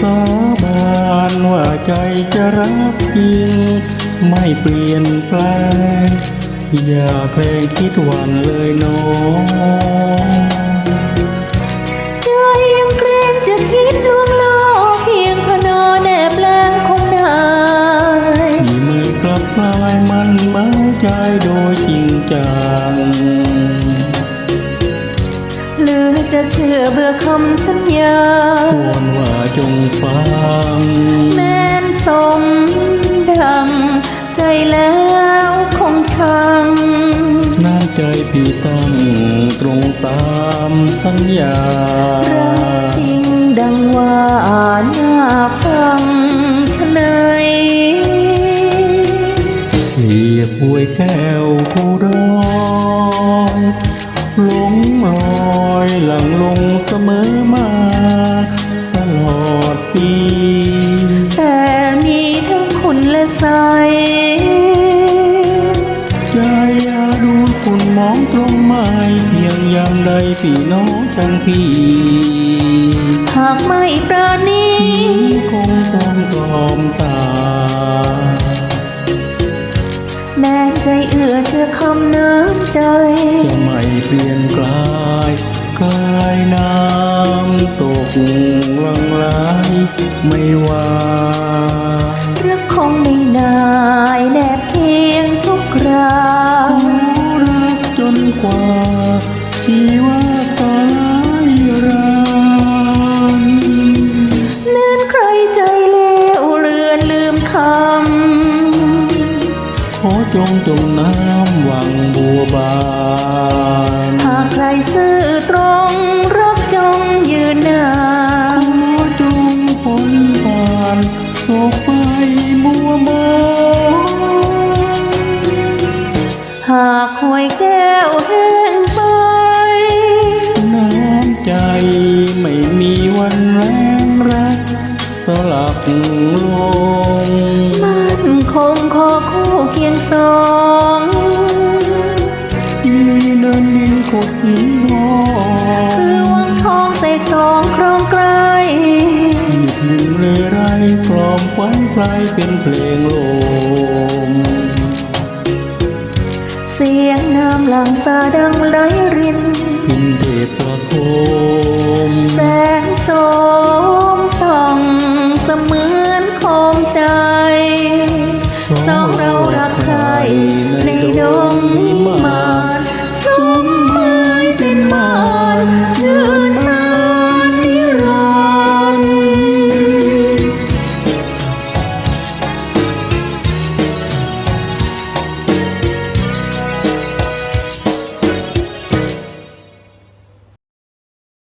สาบานว่าใจจะรักจริง ไม่เปลี่ยนแปลง อย่าแคลงคิดหวังเลยน้องใจยังเกรงจะคิดลวงลอเพียงพนอแนบแรงคงได้ที่ไม่กลับลายมันมาใจโดยจริงจัง จะเชื่อเบื่อคำสัญญาควรว่าจงฟัง แม้นสมดัง ใจแล้วคงชังน้ำใจพี่ตั้งตรงตามสัญญารักจริงดังว่าน่าฟังชะไหนยเทียบหวยแก้วผู้ร้อง มอมาตลอดปี แต่มีทั้งคุณและใสใจอาดูคุณมองตรงไม้เพียงยามใดพี่น้องจังพี่หากไม่ปราณีคงต้องตอมตา แม้ใจเอื้อเชื่อคำน้ำใจ จะไม่เปลี่ยนกลายกลายน้ำ ตกลังไหลไม่ว่ารักคงไม่นายแนบเคียงทุกครารักจนกว่าชีวาสายรานเลื่นใครใจเลวเลือนลืมคำขอจงจมน้ำหวังบัวบาน โศกไปบัวบานหากหวยแก้วแห้งไป น้ำใจไม่มีวันแรงรักสลับลงมันคงขอคู่เคียงสองที่เดินดินกดหินงอคือ ล้เป็นเพลงลม เสียงน้ำหลังสาดังไหลรินพินเทพประโคมแสงโสม